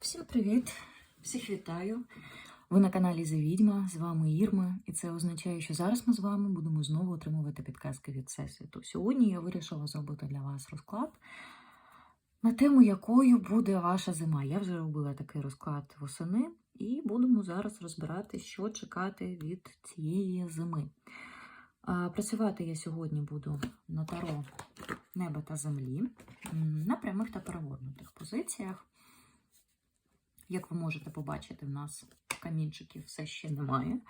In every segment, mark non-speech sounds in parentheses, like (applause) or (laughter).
Всім привіт! Всіх вітаю! Ви на каналі За Відьма, з вами Ірма, і це означає, що зараз ми з вами будемо знову отримувати підказки від Всесвіту. Сьогодні я вирішила зробити для вас розклад на тему, якою буде ваша зима. Я вже робила такий розклад восени, і будемо зараз розбирати, що чекати від цієї зими. Працювати я сьогодні буду на таро неба та землі на прямих та перегорнутих позиціях. Як ви можете побачити, в нас камінчиків все ще немає.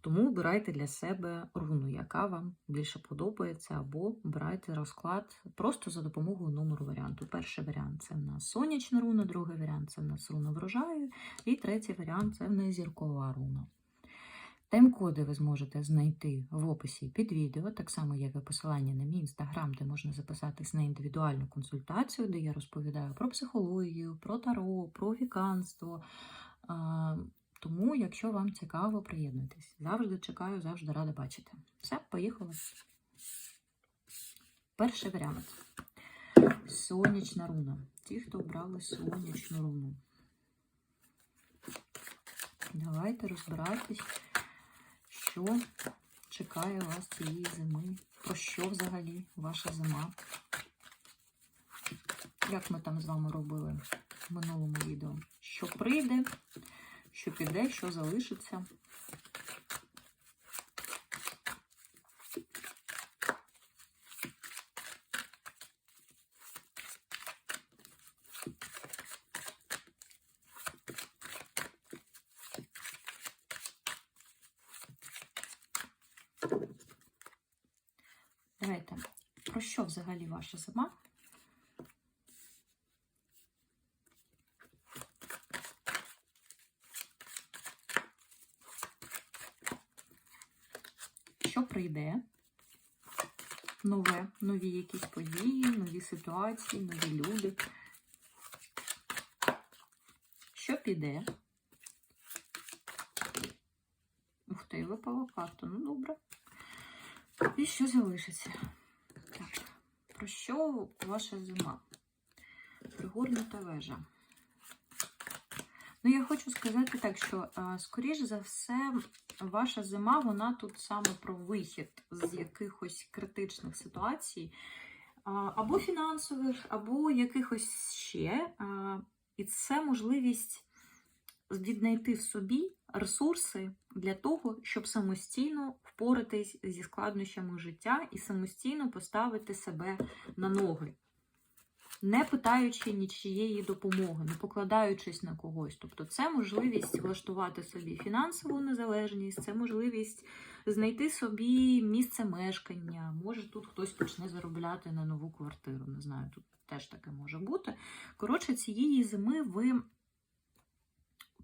Тому обирайте для себе руну, яка вам більше подобається, або обирайте розклад просто за допомогою номеру варіанту. Перший варіант це в нас сонячна руна, другий варіант це в нас руна врожаю, і третій варіант це в нас зіркова руна. Тайм-коди ви зможете знайти в описі під відео, так само як і посилання на мій інстаграм, де можна записатись на індивідуальну консультацію, де я розповідаю про психологію, про таро, про віканство. Тому, якщо вам цікаво, приєднуйтесь. Завжди чекаю, завжди рада бачити. Все, поїхали. Перший варіант. Сонячна руна. Ті, хто обрали сонячну руну. Давайте розбиратись, що чекає вас цієї зими. Про що взагалі ваша зима? Як ми там з вами робили в минулому відео? Що прийде, що піде, що залишиться. Давайте, про що взагалі ваша зима? Що прийде? Нове, нові якісь події, нові ситуації, нові люди. Що піде? Ух ти, випала карта. Ну, добре. І що залишиться? Так, про що ваша зима? Пригорнута вежа. Ну, я хочу сказати так, що, а, скоріш за все, ваша зима, вона тут саме про вихід з якихось критичних ситуацій, або фінансових, або якихось ще. І це можливість віднайти в собі ресурси для того, щоб самостійно впоратись зі складнощами життя і самостійно поставити себе на ноги, не питаючи нічієї допомоги, не покладаючись на когось. Тобто, це можливість влаштувати собі фінансову незалежність, це можливість знайти собі місце мешкання. Може, тут хтось почне заробляти на нову квартиру. Не знаю, тут теж таке може бути. Коротше, цієї зими ви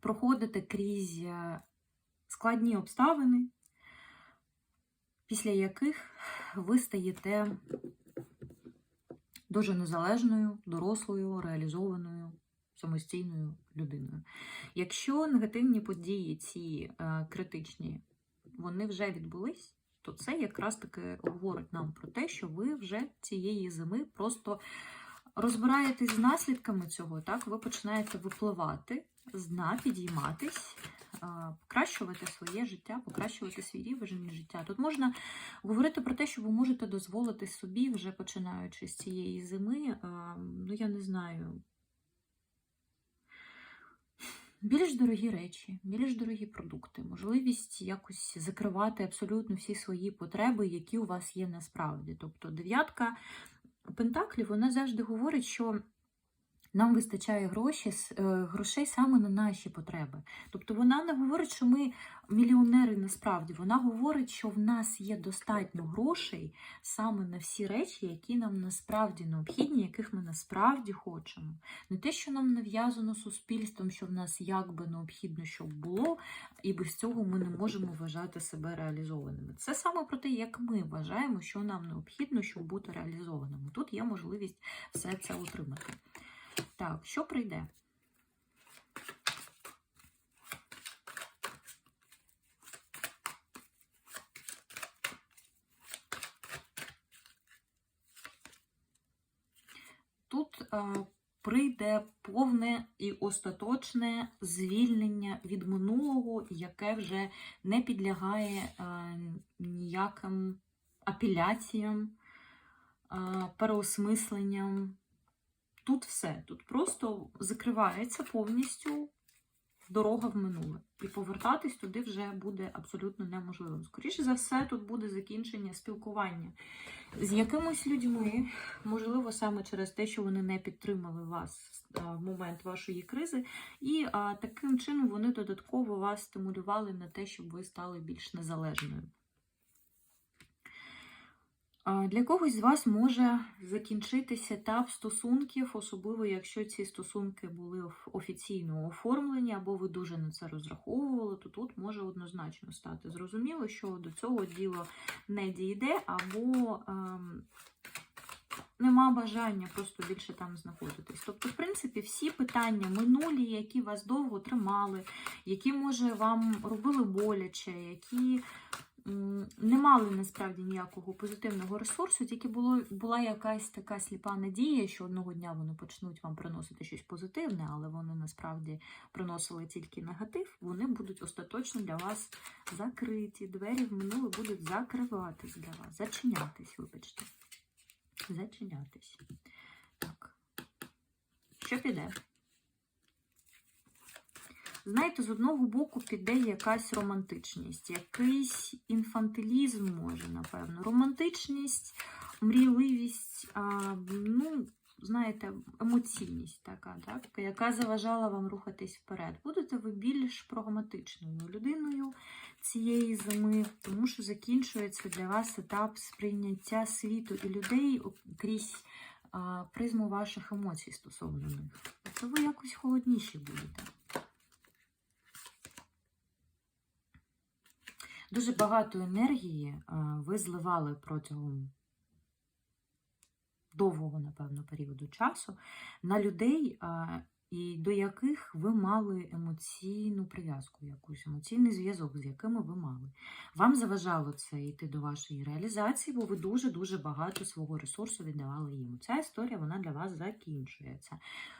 проходите крізь е, складні обставини, після яких ви стаєте дуже незалежною, дорослою, реалізованою, самостійною людиною. Якщо негативні події, ці е, критичні, вони вже відбулись, то це якраз таки говорить нам про те, що ви вже цієї зими просто розбираєтесь з наслідками цього, так, ви починаєте випливати з дна, підійматись, покращувати своє життя, покращувати свій рівень життя. Тут можна говорити про те, що ви можете дозволити собі, вже починаючи з цієї зими, ну я не знаю. Більш дорогі речі, більш дорогі продукти, можливість якось закривати абсолютно всі свої потреби, які у вас є насправді. Тобто дев'ятка Пентаклів вона завжди говорить, що нам вистачає гроші, е, грошей саме на наші потреби. Тобто вона не говорить, що ми мільйонери насправді. Вона говорить, що в нас є достатньо грошей саме на всі речі, які нам насправді необхідні, яких ми насправді хочемо. Не те, що нам нав'язано суспільством, що в нас якби необхідно, щоб було, і без цього ми не можемо вважати себе реалізованими. Це саме про те, як ми вважаємо, що нам необхідно, щоб бути реалізованими. Тут є можливість все це отримати. Так, що прийде? Тут е, прийде повне і остаточне звільнення від минулого, яке вже не підлягає е, ніяким апеляціям, е, переосмисленням. Тут все. Тут просто закривається повністю дорога в минуле. І повертатись туди вже буде абсолютно неможливим. Скоріше за все, тут буде закінчення спілкування з якимось людьми, можливо, саме через те, що вони не підтримали вас в момент вашої кризи, і таким чином вони додатково вас стимулювали на те, щоб ви стали більш незалежною. Для когось з вас може закінчитися етап стосунків, особливо якщо ці стосунки були офіційно оформлені, або ви дуже на це розраховували, то тут може однозначно стати зрозуміло, що до цього діло не дійде, або ем, нема бажання просто більше там знаходитись. Тобто, в принципі, всі питання минулі, які вас довго тримали, які, може, вам робили боляче, які не мали насправді ніякого позитивного ресурсу, тільки було, була якась така сліпа надія, що одного дня вони почнуть вам приносити щось позитивне, але вони насправді приносили тільки негатив, вони будуть остаточно для вас закриті. Двері в минуле будуть закриватись для вас, зачинятись, вибачте. Зачинятись. Так. Що піде? Знаєте, з одного боку піде якась романтичність, якийсь інфантилізм може, напевно. Романтичність, мрійливість, а, ну, знаєте, емоційність така, так, яка заважала вам рухатись вперед. Будете ви більш прагматичною людиною цієї зими, тому що закінчується для вас етап сприйняття світу і людей крізь призму ваших емоцій стосовно них. Тобто ви якось холодніші будете. Дуже багато енергії ви зливали протягом довгого, напевно, періоду часу на людей, і до яких ви мали емоційну прив'язку, якусь емоційний зв'язок, з якими ви мали. Вам заважало це йти до вашої реалізації, бо ви дуже-дуже багато свого ресурсу віддавали їм. Ця історія вона для вас закінчується.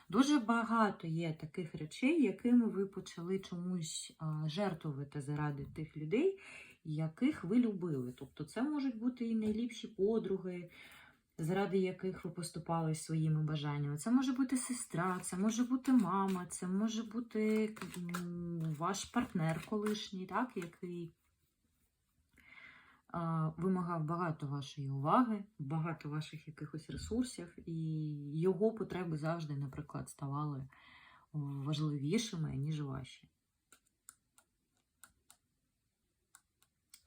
Дуже багато є таких речей, якими ви почали чомусь жертвувати заради тих людей, яких ви любили. Тобто, це можуть бути і найліпші подруги заради яких ви поступали своїми бажаннями. Це може бути сестра, це може бути мама, це може бути ваш партнер колишній, так, який а, вимагав багато вашої уваги, багато ваших якихось ресурсів, і його потреби завжди, наприклад, ставали важливішими, ніж ваші.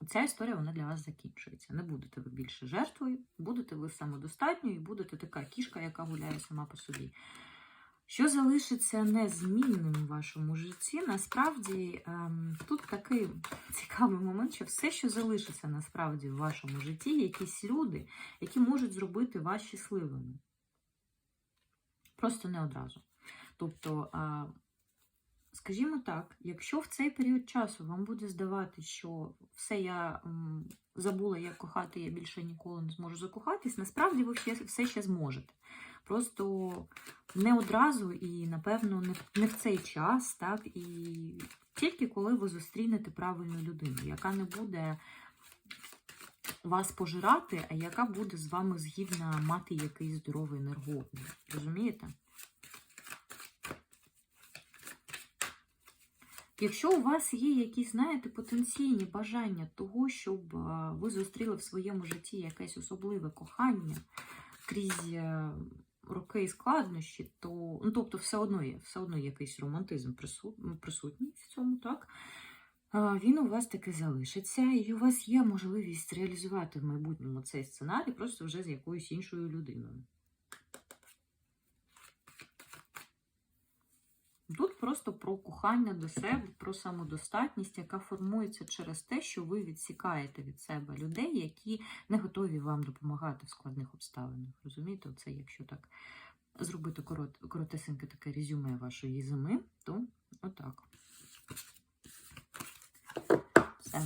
Ця історія вона для вас закінчується. Не будете ви більше жертвою, будете ви самодостатньою будете така кішка, яка гуляє сама по собі. Що залишиться незмінним у вашому житті, насправді ем, тут такий цікавий момент, що все, що залишиться насправді в вашому житті, якісь люди, які можуть зробити вас щасливими. Просто не одразу. Тобто, скажімо так, якщо в цей період часу вам буде здавати, що все я забула, як кохати, я більше ніколи не зможу закохатись, насправді ви все, ще зможете. Просто не одразу і, напевно, не, в- не в цей час, так, і тільки коли ви зустрінете правильну людину, яка не буде вас пожирати, а яка буде з вами згідна мати якийсь здоровий енергообмін. Розумієте? Якщо у вас є якісь, знаєте, потенційні бажання того, щоб е, ви зустріли в своєму житті якесь особливе кохання крізь е, роки і складнощі, то ну, тобто все одно є, все одно якийсь романтизм присутній в цьому, так? Е, Він у вас таки залишиться, і у вас є можливість реалізувати в майбутньому цей сценарій просто вже з якоюсь іншою людиною. Тут просто про кохання до себе, про самодостатність, яка формується через те, що ви відсікаєте від себе людей, які не готові вам допомагати в складних обставинах. Розумієте, оце якщо так зробити корот, коротесеньке таке резюме вашої зими, то отак. Все.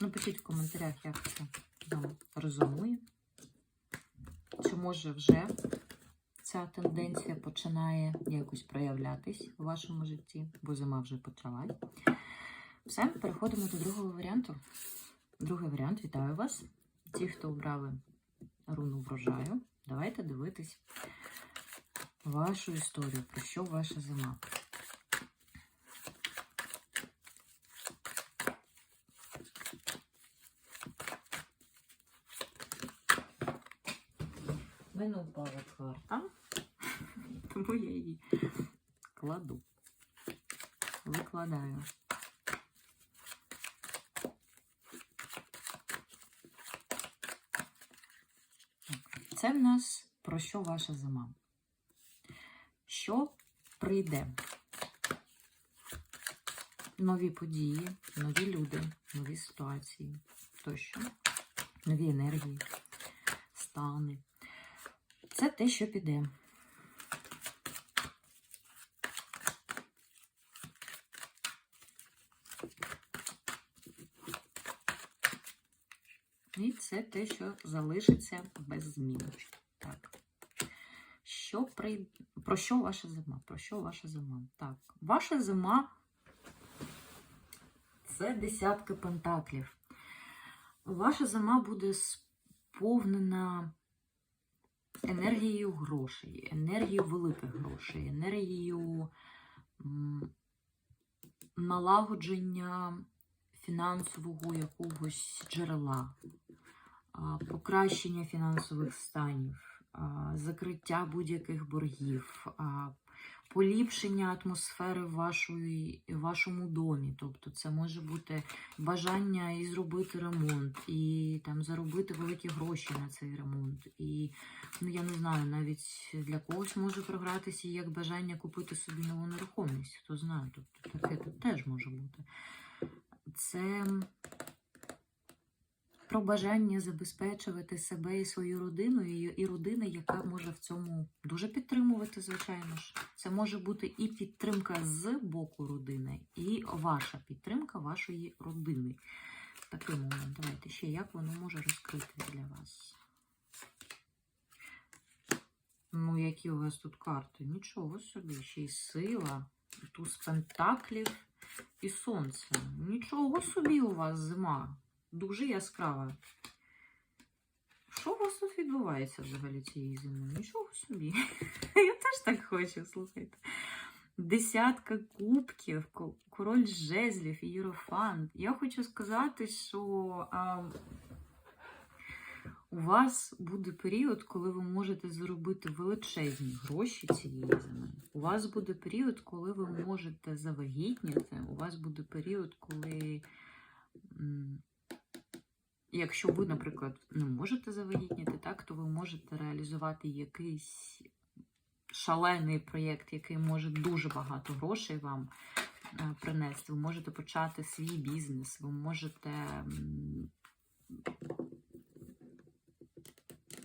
Напишіть в коментарях, як це вам резонує. Чи може вже ця тенденція починає якось проявлятись у вашому житті, бо зима вже почалась. Все, переходимо до другого варіанту. Другий варіант, вітаю вас. Ті, хто обрали руну врожаю, давайте дивитись вашу історію, про що ваша зима. В мене карта, тому я її кладу. Викладаю. Це в нас про що ваша зима? Що прийде? Нові події, нові люди, нові ситуації тощо, нові енергії, стани. Це те, що піде. І це те, що залишиться без змін. Так. Що при... Про що ваша зима? Про що ваша зима? Так, ваша зима це десятки пентаклів. Ваша зима буде сповнена енергією грошей, енергією великих грошей, енергією налагодження фінансового якогось джерела, покращення фінансових станів, закриття будь-яких боргів, поліпшення атмосфери в вашому домі. Тобто це може бути бажання і зробити ремонт, і там заробити великі гроші на цей ремонт. І ну я не знаю, навіть для когось може програтися як бажання купити собі нову нерухомість. Хто знає, тобто таке тут теж може бути. Це про бажання забезпечувати себе і свою родину, і, родина, яка може в цьому дуже підтримувати, звичайно ж. Це може бути і підтримка з боку родини, і ваша підтримка вашої родини. Такий момент. Давайте ще як воно може розкрити для вас. Ну, які у вас тут карти? Нічого собі, ще й сила, туз пентаклів і сонце. Нічого собі у вас зима. Дуже яскрава. Що у вас тут відбувається взагалі цієї зими? Нічого собі. (laughs) Я теж так хочу, слухайте. Десятка кубків, король жезлів, ієрофант. Я хочу сказати, що а, у вас буде період, коли ви можете заробити величезні гроші цієї зими. У вас буде період, коли ви можете завагітніти. У вас буде період, коли. Якщо ви, наприклад, не можете завагітніти, так, то ви можете реалізувати якийсь шалений проєкт, який може дуже багато грошей вам е, принести. Ви можете почати свій бізнес, ви можете.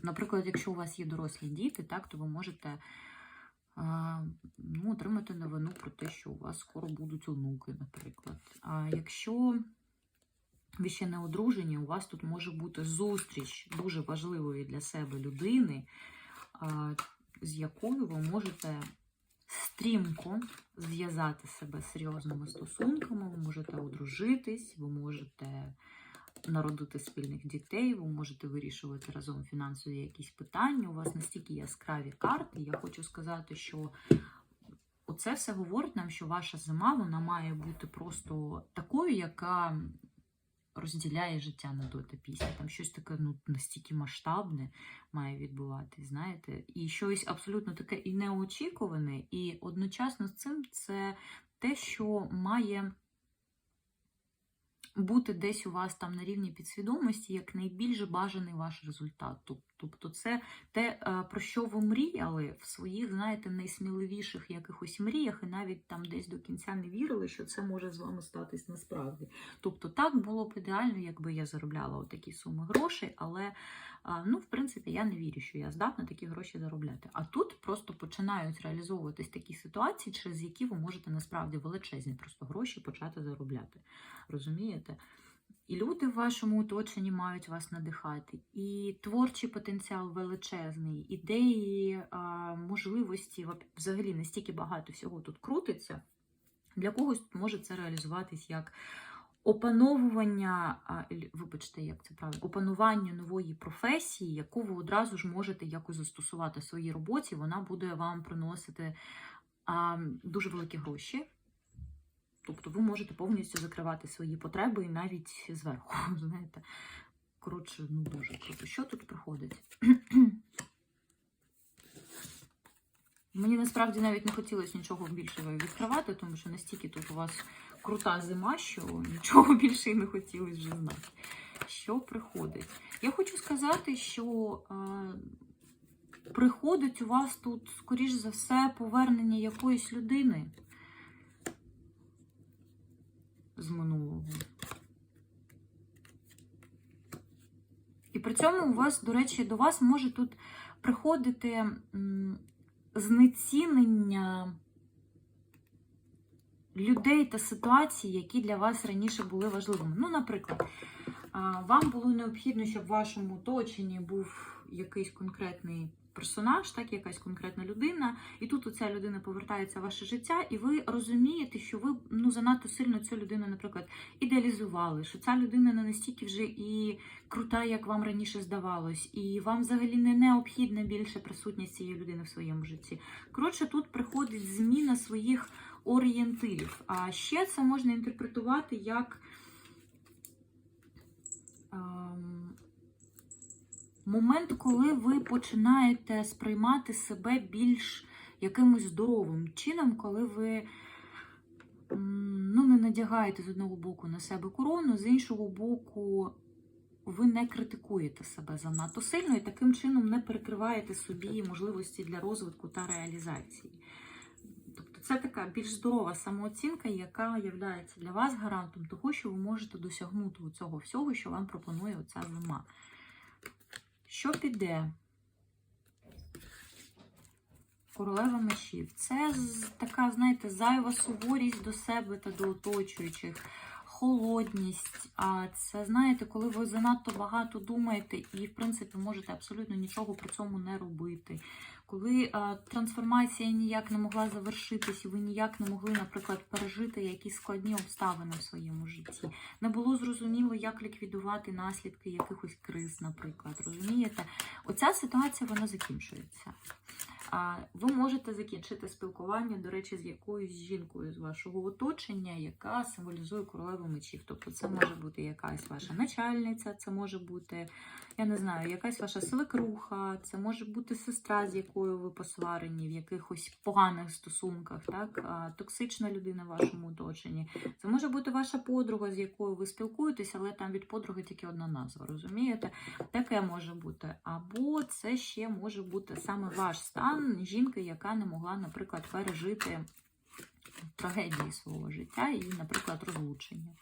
Наприклад, якщо у вас є дорослі діти, так, то ви можете а, ну, отримати новину про те, що у вас скоро будуть онуки, наприклад. А якщо ви ще не одружені, у вас тут може бути зустріч дуже важливої для себе людини, з якою ви можете стрімко зв'язати себе серйозними стосунками, ви можете одружитись, ви можете народити спільних дітей, ви можете вирішувати разом фінансові якісь питання. У вас настільки яскраві карти. Я хочу сказати, що оце все говорить нам, що ваша зима вона має бути просто такою, яка розділяє життя на до та після. Там щось таке ну, настільки масштабне має відбуватись, знаєте, і щось абсолютно таке і неочікуване, і одночасно з цим це те, що має бути десь у вас там на рівні підсвідомості як найбільш бажаний ваш результат. Тоб- Тобто це те, е, про що ви мріяли в своїх, знаєте, найсміливіших якихось мріях, і навіть там десь до кінця не вірили, що це може з вами статись насправді. Тобто, так було б ідеально, якби я заробляла отакі суми грошей, але ну, в принципі, я не вірю, що я здатна такі гроші заробляти. А тут просто починають реалізовуватись такі ситуації, через які ви можете насправді величезні просто гроші почати заробляти. Розумієте? І люди в вашому оточенні мають вас надихати, і творчий потенціал величезний, ідеї, можливості, взагалі настільки багато всього тут крутиться. Для когось може це реалізуватись як опановування, вибачте, як це правильно, опанування нової професії, яку ви одразу ж можете якось застосувати в своїй роботі. Вона буде вам приносити дуже великі гроші. Тобто ви можете повністю закривати свої потреби і навіть зверху. (laughs) Знаєте, коротше, ну дуже круто. Що тут приходить? (clears throat) Мені насправді навіть не хотілося нічого більше відкривати, тому що настільки тут у вас крута зима, що нічого (laughs) більше не хотілося вже знати. Що приходить? Я хочу сказати, що е, приходить у вас тут, скоріш за все, повернення якоїсь людини з минулого. І при цьому у вас, до речі, до вас може тут приходити знецінення людей та ситуацій, які для вас раніше були важливими. Ну, наприклад, вам було необхідно, щоб в вашому оточенні був якийсь конкретний персонаж, так, якась конкретна людина, і тут оця людина повертається в ваше життя, і ви розумієте, що ви ну, занадто сильно цю людину, наприклад, ідеалізували, що ця людина не настільки вже і крута, як вам раніше здавалось, і вам взагалі не необхідна більше присутність цієї людини в своєму житті. Коротше, тут приходить зміна своїх орієнтирів. А ще це можна інтерпретувати як ем, момент, коли ви починаєте сприймати себе більш якимось здоровим чином, коли ви ну, не надягаєте з одного боку на себе корону, з іншого боку, ви не критикуєте себе занадто сильно і таким чином не перекриваєте собі можливості для розвитку та реалізації. Тобто це така більш здорова самооцінка, яка є для вас гарантом того, що ви можете досягнути цього всього, що вам пропонує оця зима. Що піде? Королева мечів. Це така, знаєте, зайва суворість до себе та до оточуючих, холодність. А це, знаєте, коли ви занадто багато думаєте і, в принципі, можете абсолютно нічого при цьому не робити. Коли а, трансформація ніяк не могла завершитись, і ви ніяк не могли, наприклад, пережити якісь складні обставини в своєму житті. Не було зрозуміло, як ліквідувати наслідки якихось криз, наприклад. Розумієте? Оця ситуація вона закінчується. Ви можете закінчити спілкування, до речі, з якоюсь жінкою з вашого оточення, яка символізує королеву мечів. Тобто це може бути якась ваша начальниця, це може бути, я не знаю, якась ваша свекруха, це може бути сестра, з якою ви посварені в якихось поганих стосунках, так? Токсична людина в вашому оточенні. Це може бути ваша подруга, з якою ви спілкуєтесь, але там від подруги тільки одна назва, розумієте? Таке може бути. Або це ще може бути саме ваш стан жінки, яка не могла, наприклад, пережити трагедії свого життя і, наприклад, розлучення.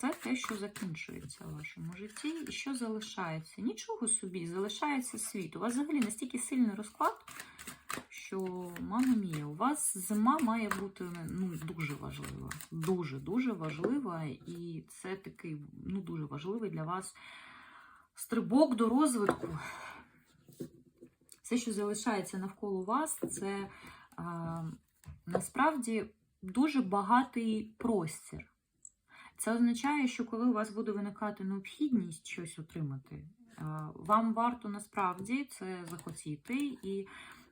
Це те, що закінчується в вашому житті, і що залишається. Нічого собі, залишається світ. У вас взагалі настільки сильний розклад, що, мама мія, у вас зима має бути ну, дуже важлива. Дуже-дуже важлива. І це такий ну, дуже важливий для вас стрибок до розвитку. Все, що залишається навколо вас, це а, насправді дуже багатий простір. Це означає, що коли у вас буде виникати необхідність щось отримати, вам варто насправді це захотіти і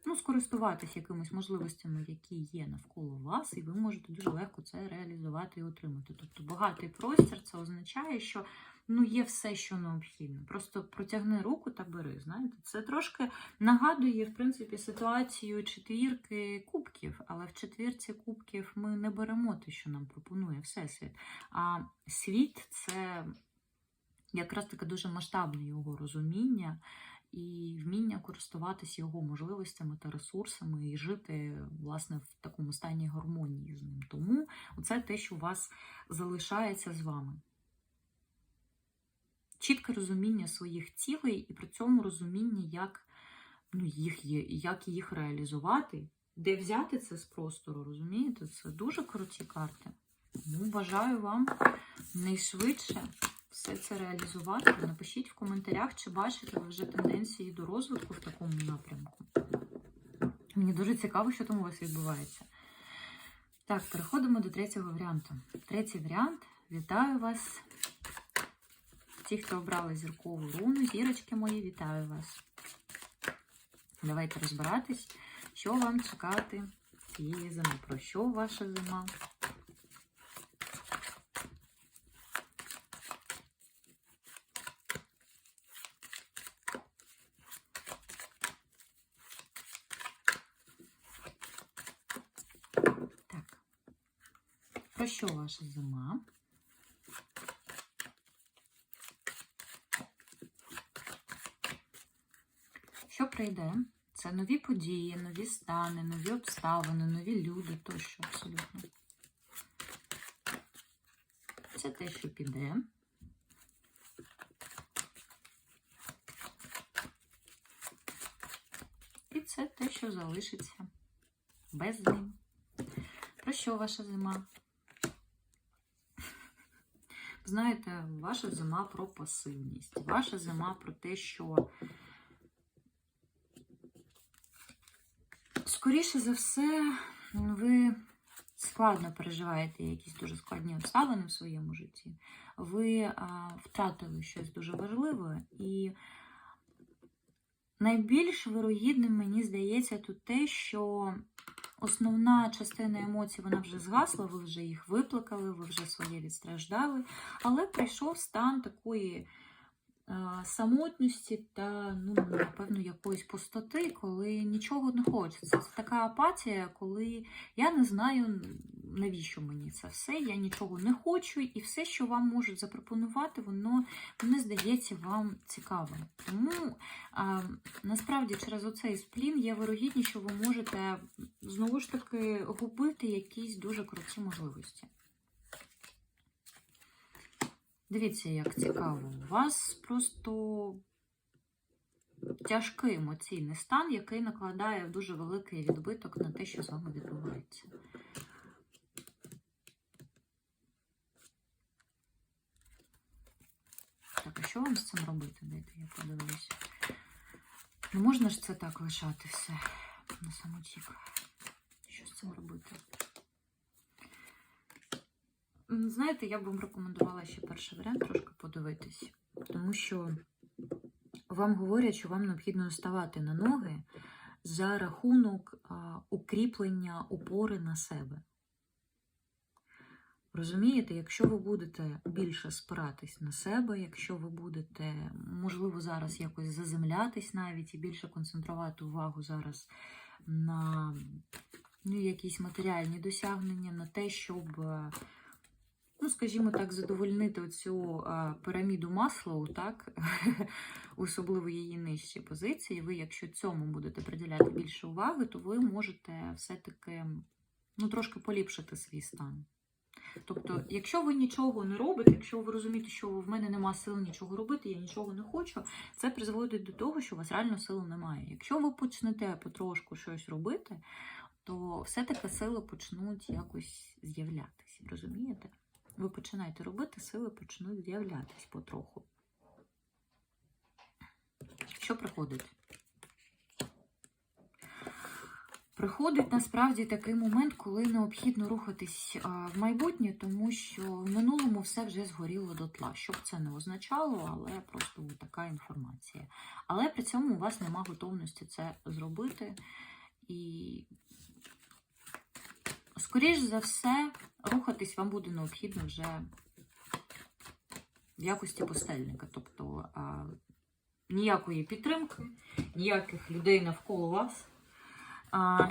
ну, скористуватися якимись можливостями, які є навколо вас, і ви можете дуже легко це реалізувати і отримати. Тобто багатий простір це означає, що ну, є все, що необхідно. Просто протягни руку та бери. Знаєте, це трошки нагадує, в принципі, ситуацію четвірки кубків, але в четвірці кубків ми не беремо те, що нам пропонує Всесвіт. А світ це якраз таке дуже масштабне його розуміння і вміння користуватися його можливостями та ресурсами і жити власне в такому стані гармонії з ним. Тому це те, що у вас залишається з вами. Чітке розуміння своїх цілей і при цьому розуміння, як, ну, їх є, як їх реалізувати, де взяти це з простору, розумієте? Це дуже круті карти. Ну, бажаю вам найшвидше все це реалізувати. Напишіть в коментарях, чи бачите ви вже тенденції до розвитку в такому напрямку. Мені дуже цікаво, що там у вас відбувається. Так, переходимо до третього варіанту. Третій варіант. Вітаю вас. Ті, хто обрали зіркову руну, зірочки мої, вітаю вас. Давайте розбиратись, що вам чекати цієї зими. Про що ваша зима? Так. Про що ваша зима? Що прийде? Це нові події, нові стани, нові обставини, нові люди тощо абсолютно. Це те, що піде. І це те, що залишиться без зим. Про що ваша зима? Знаєте, ваша зима про пасивність. Ваша зима про те, що скоріше за все, ви складно переживаєте якісь дуже складні обставини в своєму житті. Ви а, втратили щось дуже важливе, і найбільш вирогідним, мені здається, тут те, що основна частина емоцій вона вже згасла, ви вже їх виплакали, ви вже своє відстраждали, але прийшов стан такої е, самотності та, ну, напевно, якоїсь пустоти, коли нічого не хочеться. Це така апатія, коли я не знаю, навіщо мені це все, я нічого не хочу, і все, що вам можуть запропонувати, воно не здається вам цікавим. Тому а, насправді через оцей сплін є вирогідність, що ви можете знову ж таки губити якісь дуже круті можливості. Дивіться, як цікаво. У вас просто тяжкий емоційний стан, який накладає дуже великий відбиток на те, що з вами відбувається. Так, а що вам з цим робити? Дайте я подивлюся. Не можна ж це так лишати все на самотік. Що з цим робити? Знаєте, я б вам рекомендувала ще перший варіант трошки подивитись, тому що вам говорять, що вам необхідно ставати на ноги за рахунок укріплення опори на себе. Розумієте, якщо ви будете більше спиратись на себе, якщо ви будете, можливо, зараз якось заземлятись навіть і більше концентрувати увагу зараз на ну, якісь матеріальні досягнення, на те, щоб, е, ну, скажімо так, задовольнити оцю е, піраміду Маслоу, так, (laughs) особливо її нижчі позиції, ви, якщо цьому будете приділяти більше уваги, то ви можете все-таки ну, трошки поліпшити свій стан. Тобто, якщо ви нічого не робите, якщо ви розумієте, що в мене нема сил нічого робити, я нічого не хочу, це призводить до того, що у вас реально сил немає. Якщо ви почнете потрошку щось робити, то все-таки сили почнуть якось з'являтися. Розумієте? Ви починаєте робити, сили почнуть з'являтись потроху. Що приходить? Приходить насправді такий момент, коли необхідно рухатись в майбутнє, тому що в минулому все вже згоріло дотла. Що б це не означало, але просто така інформація. Але при цьому у вас нема готовності це зробити. І, скоріш за все, рухатись вам буде необхідно вже в якості постельника. Тобто а, ніякої підтримки, ніяких людей навколо вас.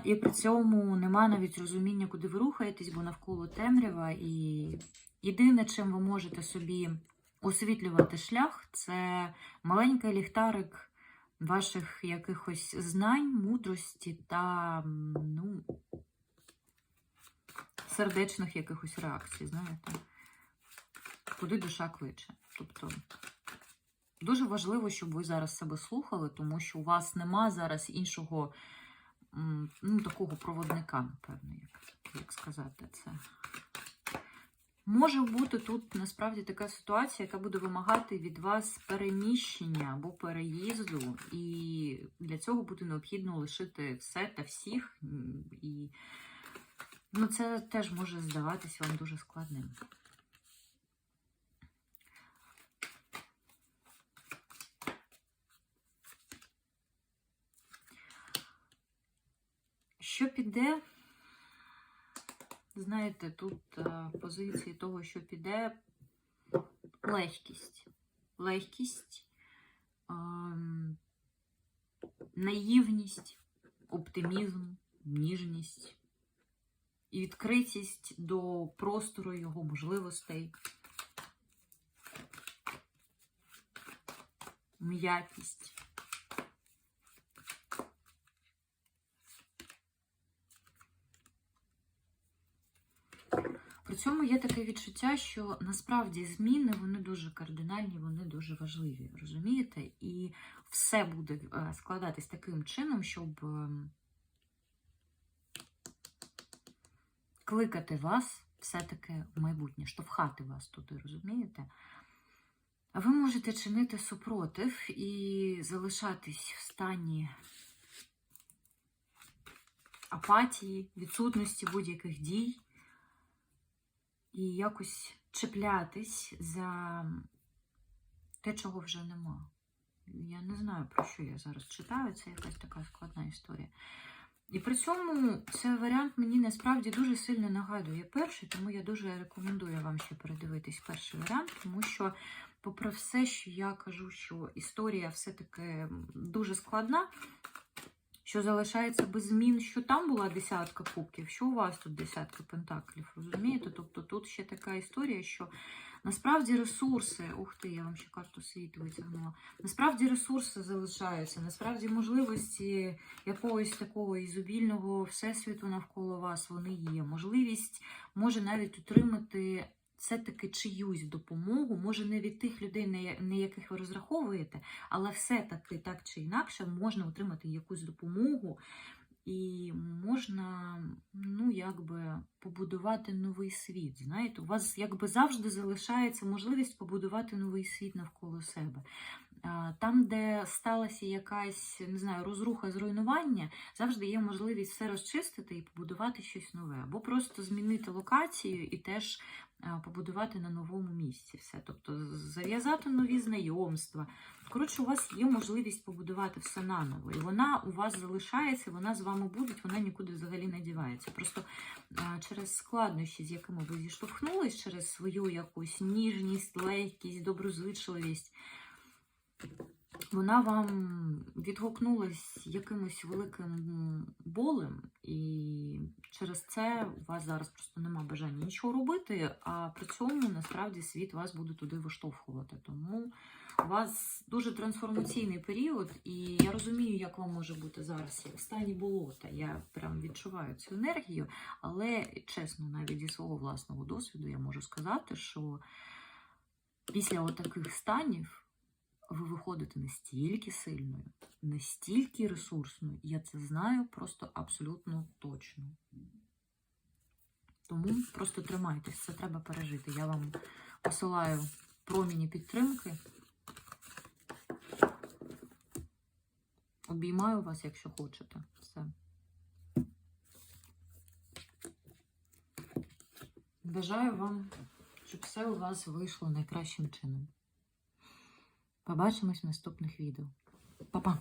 І при цьому немає навіть розуміння, куди ви рухаєтесь, бо навколо темрява. І єдине, чим ви можете собі освітлювати шлях, це маленький ліхтарик ваших якихось знань, мудрості та ну, сердечних якихось реакцій, знаєте, куди душа кличе. Тобто дуже важливо, щоб ви зараз себе слухали, тому що у вас нема зараз іншого ну, такого проводника, напевно, як, як сказати це. Може бути тут насправді така ситуація, яка буде вимагати від вас переміщення або переїзду, і для цього буде необхідно лишити все та всіх. І ну, це теж може здаватись вам дуже складним. Що піде? Знаєте, тут е, позиції того, що піде легкість. Легкість, ем, наївність, оптимізм, ніжність і відкритість до простору його можливостей, м'якість. Цьому є таке відчуття, що насправді зміни вони дуже кардинальні, вони дуже важливі, розумієте? І все буде е, складатись таким чином, щоб ем, кликати вас все-таки в майбутнє, штовхати вас туди, розумієте? А ви можете чинити супротив і залишатись в стані апатії, відсутності будь-яких дій і якось чіплятись за те, чого вже нема. Я не знаю, про що я зараз читаю, це якась така складна історія. І при цьому цей варіант мені насправді дуже сильно нагадує перший, тому я дуже рекомендую вам ще передивитись перший варіант, тому що, попри все, що я кажу, що історія все-таки дуже складна, що залишається без змін, що там була десятка кубків, що у вас тут десятка пентаклів, розумієте? Тобто тут ще така історія, що насправді ресурси, ух ти, я вам ще карту світу витягнула, насправді ресурси залишаються, насправді можливості якогось такого ізобільного всесвіту навколо вас вони є. Можливість може навіть отримати. Все-таки чиюсь допомогу, може не від тих людей, на яких ви розраховуєте, але все-таки так чи інакше можна отримати якусь допомогу, і можна, ну, якби побудувати новий світ. Знаєте, у вас якби завжди залишається можливість побудувати новий світ навколо себе. Там, де сталася якась, не знаю, розруха, зруйнування, завжди є можливість все розчистити і побудувати щось нове, або просто змінити локацію і теж побудувати на новому місці все. Тобто зав'язати нові знайомства. Коротше, у вас є можливість побудувати все наново. І вона у вас залишається, вона з вами буде, вона нікуди взагалі не дівається. Просто через складнощі, з якими ви зіштовхнулись, через свою якусь ніжність, легкість, доброзичливість. Вона вам відгукнулась якимось великим болем, і через це у вас зараз просто нема бажання нічого робити, а при цьому насправді світ вас буде туди виштовхувати. Тому у вас дуже трансформаційний період, і я розумію, як вам може бути зараз як в стані болота. Я прям відчуваю цю енергію, але чесно, навіть зі свого власного досвіду я можу сказати, що після отаких станів ви виходите настільки сильною, настільки ресурсною, я це знаю просто абсолютно точно. Тому просто тримайтесь, це треба пережити. Я вам посилаю проміні підтримки. Обіймаю вас, якщо хочете. Все. Бажаю вам, щоб все у вас вийшло найкращим чином. Побачимось в наступних відео. Па-па!